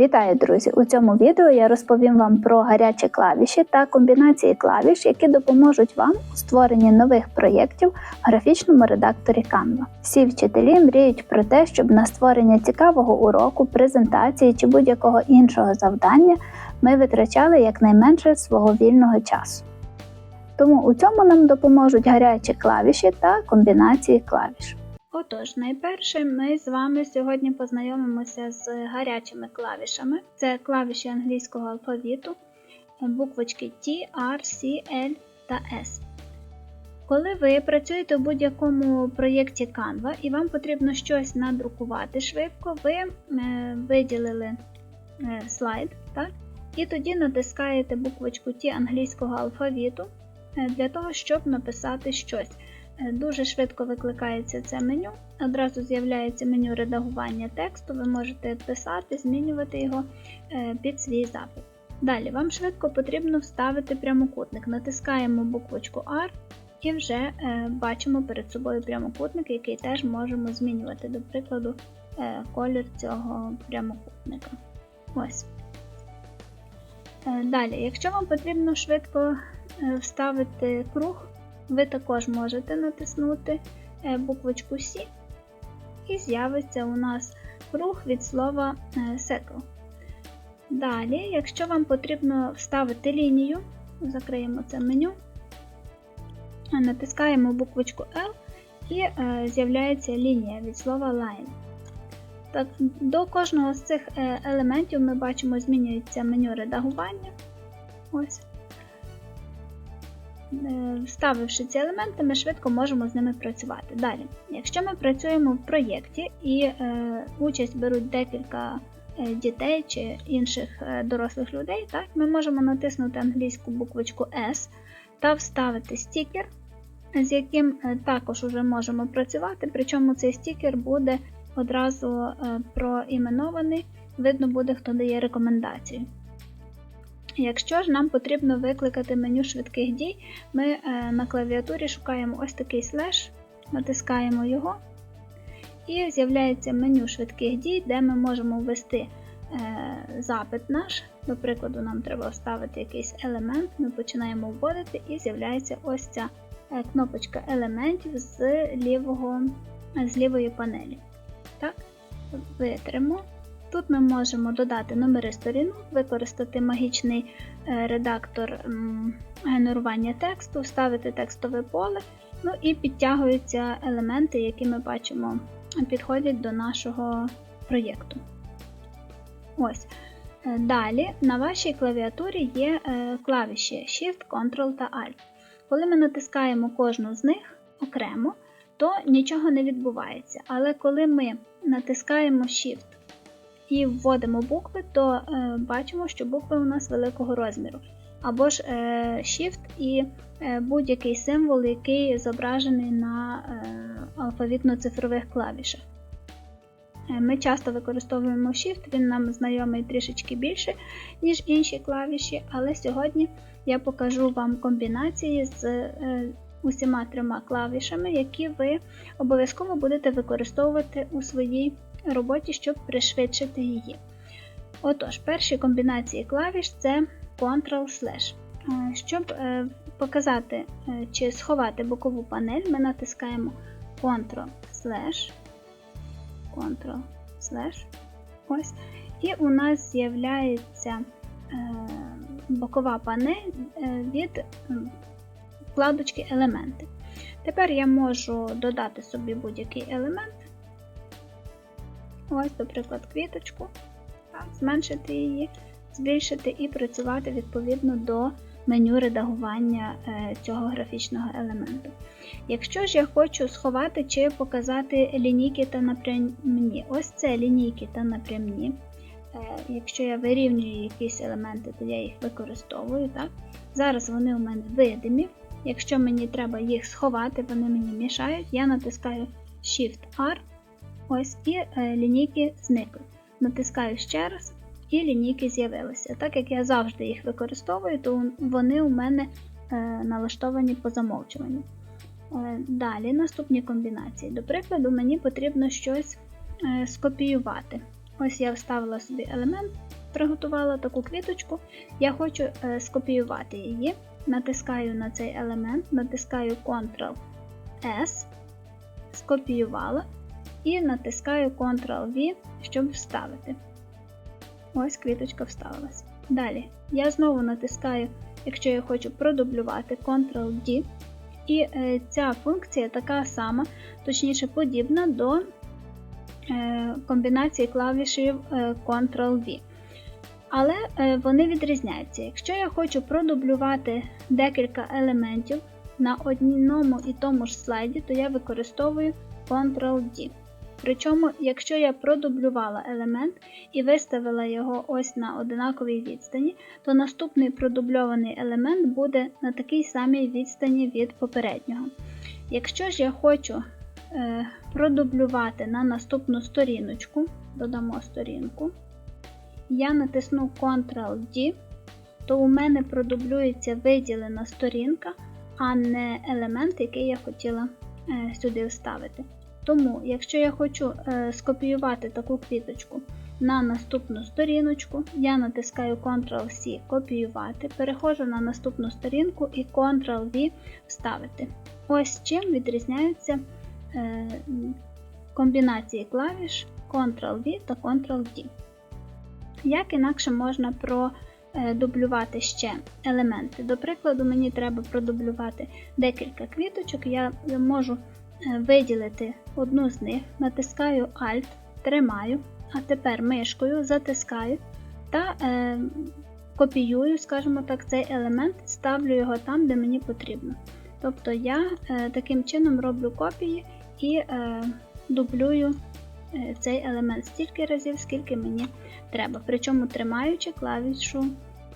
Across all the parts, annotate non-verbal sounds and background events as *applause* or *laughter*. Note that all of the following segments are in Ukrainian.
Вітаю, друзі! У цьому відео я розповім вам про гарячі клавіші та комбінації клавіш, які допоможуть вам у створенні нових проєктів в графічному редакторі Canva. Всі вчителі мріють про те, щоб на створення цікавого уроку, презентації чи будь-якого іншого завдання ми витрачали якнайменше свого вільного часу. Тому у цьому нам допоможуть гарячі клавіші та комбінації клавіш. Отож, найперше ми з вами сьогодні познайомимося з гарячими клавішами. Це клавіші англійського алфавіту, буквочки T, R, C, L та S. Коли ви працюєте в будь-якому проєкті Canva і вам потрібно щось надрукувати швидко, ви е, виділили е, слайд, так? і тоді натискаєте буквочку T англійського алфавіту е, для того, щоб написати щось. Дуже швидко викликається це меню, одразу з'являється меню редагування тексту, ви можете писати, змінювати його під свій запит. Далі вам швидко потрібно вставити прямокутник. Натискаємо буквочку R і вже бачимо перед собою прямокутник, який теж можемо змінювати, до прикладу, колір цього прямокутника. Ось. Далі, якщо вам потрібно швидко вставити круг, ви також можете натиснути буквочку C, і з'явиться у нас круг від слова circle. Далі, якщо вам потрібно вставити лінію, закриємо це меню, натискаємо буквочку L і з'являється лінія від слова line. Так, До кожного з цих елементів ми бачимо, змінюється меню редагування. Ось. Вставивши ці елементи, ми швидко можемо з ними працювати. Далі, якщо ми працюємо в проєкті і е, участь беруть декілька е, дітей чи інших е, дорослих людей, так, ми можемо натиснути англійську буквочку S та вставити стікер, з яким е, також вже можемо працювати, причому цей стікер буде одразу е, проіменований, видно буде, хто дає рекомендації. Якщо ж нам потрібно викликати меню швидких дій, ми е, на клавіатурі шукаємо ось такий слеш, натискаємо його, і з'являється меню швидких дій, де ми можемо ввести е, запит наш. До прикладу, нам треба вставити якийсь елемент, ми починаємо вводити, і з'являється ось ця е, кнопочка елементів з, лівого, з лівої панелі. Так, Витримо. Тут ми можемо додати номери сторінок, використати магічний редактор генерування тексту, вставити текстове поле, ну і підтягуються елементи, які ми бачимо, підходять до нашого проєкту. Ось. Далі на вашій клавіатурі є клавіші Shift, Ctrl та Alt. Коли ми натискаємо кожну з них окремо, то нічого не відбувається. Але коли ми натискаємо Shift і вводимо букви, то е, бачимо, що букви у нас великого розміру. Або ж е, Shift і е, будь-який символ, який зображений на е, алфавітно-цифрових клавішах. Е, ми часто використовуємо Shift, він нам знайомий трішечки більше, ніж інші клавіші, але сьогодні я покажу вам комбінації з е, усіма трьома клавішами, які ви обов'язково будете використовувати у своїй роботі, щоб пришвидшити її. Отож, перші комбінації клавіш це Ctrl-Slash. Щоб показати чи сховати бокову панель, ми натискаємо Ctrl-Slash, Ctrl-Slash, ось, і у нас з'являється бокова панель від вкладочки Елементи. Тепер я можу додати собі будь-який елемент. Ось, наприклад, квіточку, так, зменшити її, збільшити і працювати відповідно до меню редагування е, цього графічного елементу. Якщо ж я хочу сховати чи показати лінійки та напрямні, ось це лінійки та напрямні. Е, якщо я вирівнюю якісь елементи, то я їх використовую. Так? Зараз вони у мене видимі. Якщо мені треба їх сховати, вони мені мішають, я натискаю Shift-R. Ось і е, лінійки зникли. Натискаю ще раз, і лінійки з'явилися. Так як я завжди їх використовую, то вони у мене е, налаштовані по замовчуванню. Е, далі наступні комбінації. До прикладу, мені потрібно щось скопіювати. Ось я вставила собі елемент, приготувала таку квіточку. Я хочу скопіювати її. Натискаю на цей елемент, натискаю Ctrl-S, скопіювала і натискаю Ctrl-V, щоб вставити. Ось квіточка вставилась. Далі я знову натискаю, якщо я хочу продублювати Ctrl-D. І е, ця функція така сама, точніше подібна до е, комбінації клавішів е, Ctrl-V. Але е, вони відрізняються. Якщо я хочу продублювати декілька елементів на одному і тому ж слайді, то я використовую Ctrl-D. Причому, якщо я продублювала елемент і виставила його ось на одинаковій відстані, то наступний продубльований елемент буде на такій самій відстані від попереднього. Якщо ж я хочу е, продублювати на наступну сторіночку, додамо сторінку, я натисну Ctrl-D, то у мене продублюється виділена сторінка, а не елемент, який я хотіла е, сюди вставити. Тому, якщо я хочу е, скопіювати таку квіточку на наступну сторіночку, я натискаю Ctrl-C копіювати, переходжу на наступну сторінку і Ctrl-V вставити. Ось чим відрізняються е, комбінації клавіш Ctrl-V та Ctrl-D. Як інакше можна продублювати ще елементи. До прикладу, мені треба продублювати декілька квіточок, я можу виділити одну з них, натискаю Alt, тримаю, а тепер мишкою затискаю та е, копіюю, скажімо так, цей елемент, ставлю його там, де мені потрібно. Тобто я е, таким чином роблю копії і е, дублюю е, цей елемент стільки разів, скільки мені треба, причому тримаючи клавішу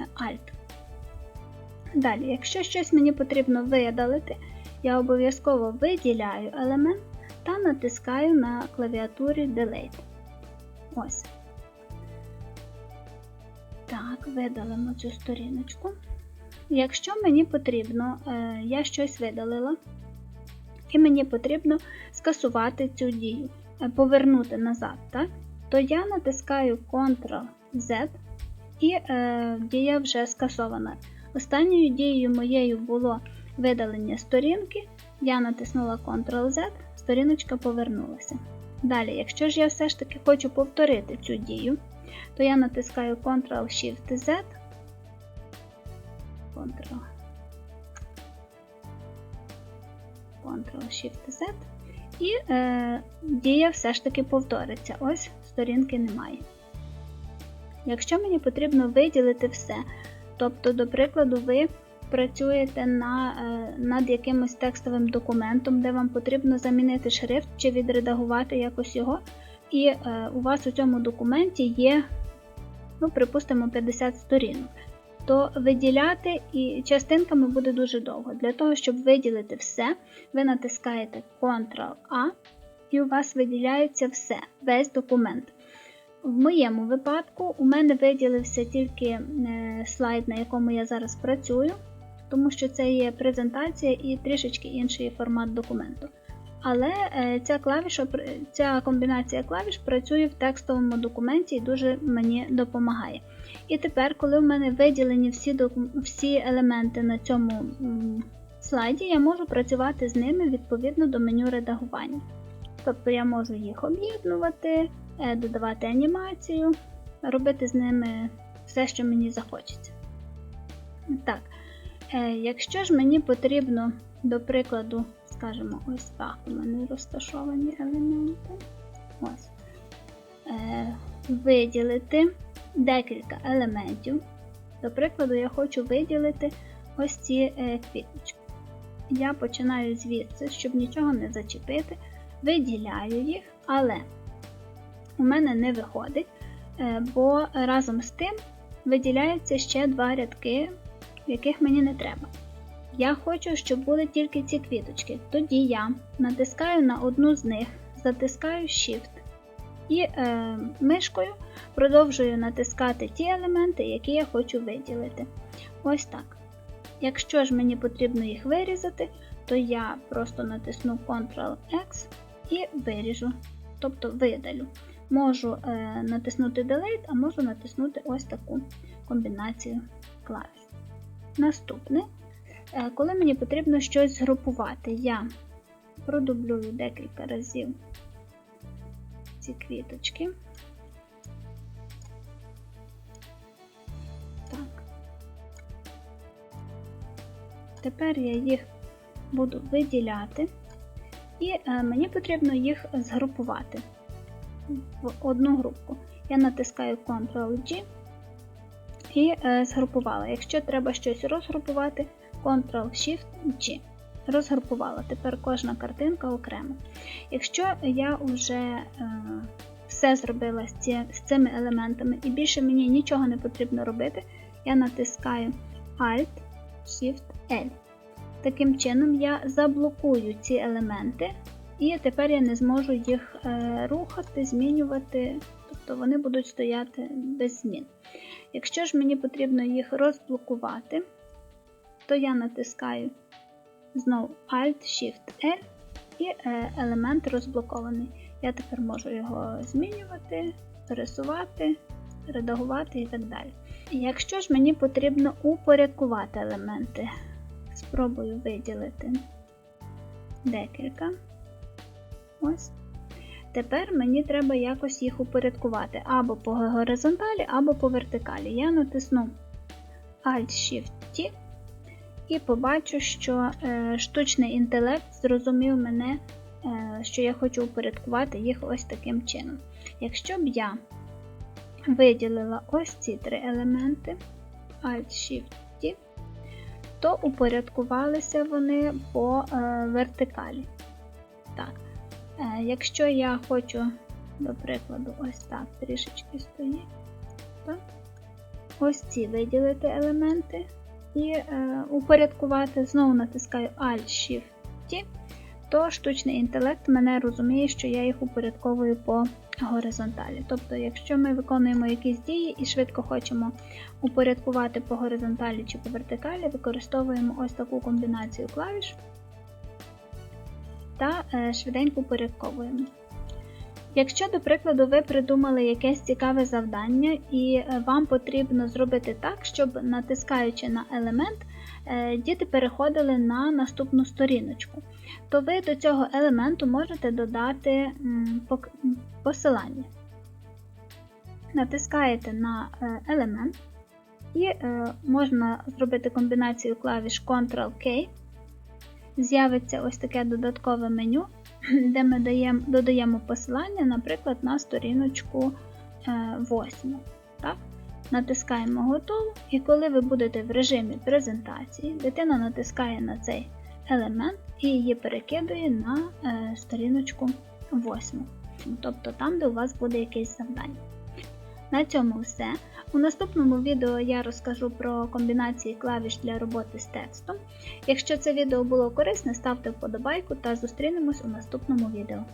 е, Alt. Далі, якщо щось мені потрібно видалити, я обов'язково виділяю елемент та натискаю на клавіатурі Delete. Ось. Так, видалимо цю сторіночку. Якщо мені потрібно, е, я щось видалила, і мені потрібно скасувати цю дію, е, повернути назад, так? то я натискаю Ctrl-Z і е, дія вже скасована. Останньою дією моєю було видалення сторінки, я натиснула Ctrl-Z, сторіночка повернулася. Далі, якщо ж я все ж таки хочу повторити цю дію, то я натискаю Ctrl-Shift-Z, Ctrl, Ctrl-Shift-Z, і е, дія все ж таки повториться. Ось сторінки немає. Якщо мені потрібно виділити все, тобто, до прикладу, ви працюєте на, е, над якимось текстовим документом, де вам потрібно замінити шрифт чи відредагувати якось його, і е, у вас у цьому документі є, ну, припустимо, 50 сторінок. То виділяти і частинками буде дуже довго. Для того, щоб виділити все, ви натискаєте Ctrl-A, і у вас виділяється все, весь документ. В моєму випадку у мене виділився тільки е, слайд, на якому я зараз працюю, тому що це є презентація і трішечки інший формат документу. Але е, ця клавіша, ця комбінація клавіш працює в текстовому документі і дуже мені допомагає. І тепер, коли в мене виділені всі всі елементи на цьому слайді, я можу працювати з ними відповідно до меню редагування. Тобто я можу їх об'єднувати, е, додавати анімацію, робити з ними все, що мені захочеться. Так, якщо ж мені потрібно, до прикладу, скажімо, ось так у мене розташовані елементи. Ось, е, виділити декілька елементів. До прикладу, я хочу виділити ось ці квіточки. Я починаю звідси, щоб нічого не зачепити виділяю їх, але у мене не виходить, е, бо разом з тим виділяються ще два рядки, яких мені не треба. Я хочу, щоб були тільки ці квіточки. Тоді я натискаю на одну з них, затискаю Shift і е, мишкою продовжую натискати ті елементи, які я хочу виділити. Ось так. Якщо ж мені потрібно їх вирізати, то я просто натисну Ctrl-X і виріжу тобто видалю. Можу е, натиснути Delete, а можу натиснути ось таку комбінацію клавіш. Наступне, е, коли мені потрібно щось згрупувати, я продублюю декілька разів ці квіточки. Так. Тепер я їх буду виділяти, і е, мені потрібно їх згрупувати в одну групку. Я натискаю Ctrl-G і е, згрупувала. Якщо треба щось розгрупувати, Ctrl-Shift-G. Розгрупувала. Тепер кожна картинка окремо. Якщо я вже е, все зробила з цими елементами і більше мені нічого не потрібно робити, я натискаю Alt-Shift-L. Таким чином я заблокую ці елементи, і тепер я не зможу їх е, рухати, змінювати, тобто вони будуть стояти без змін. Якщо ж мені потрібно їх розблокувати, то я натискаю знову Alt-Shift-L і е, елемент розблокований. Я тепер можу його змінювати, пересувати, редагувати і так далі. Якщо ж мені потрібно упорядкувати елементи, спробую виділити декілька. Ось. Тепер мені треба якось їх упорядкувати або по горизонталі, або по вертикалі. Я натисну Alt-Shift-T і побачу, що е, штучний інтелект зрозумів мене, е, що я хочу упорядкувати їх ось таким чином. Якщо б я виділила ось ці три елементи, Alt-Shift-T, то упорядкувалися вони по е, вертикалі. Так. Е, якщо я хочу, до прикладу, ось так трішечки стоїть, ось ці виділити елементи і е, упорядкувати, знову натискаю Alt-Shift-T, то штучний інтелект мене розуміє, що я їх упорядковую по горизонталі. Тобто, якщо ми виконуємо якісь дії і швидко хочемо упорядкувати по горизонталі чи по вертикалі, використовуємо ось таку комбінацію клавіш та е, швиденько упорядковуємо. Якщо, до прикладу, ви придумали якесь цікаве завдання, і е, вам потрібно зробити так, щоб натискаючи на елемент, е, діти переходили на наступну сторіночку, то ви до цього елементу можете додати посилання. Натискаєте на елемент, і можна зробити комбінацію клавіш Ctrl-K з'явиться ось таке додаткове меню, *clears throat* де ми даємо, додаємо посилання, наприклад, на сторіночку 8. Е, так? Натискаємо готово, і коли ви будете в режимі презентації, дитина натискає на цей елемент і її перекидує на е, сторіночку 8. Тобто там, де у вас буде якесь завдання. На цьому все. У наступному відео я розкажу про комбінації клавіш для роботи з текстом. Якщо це відео було корисне, ставте вподобайку та зустрінемось у наступному відео.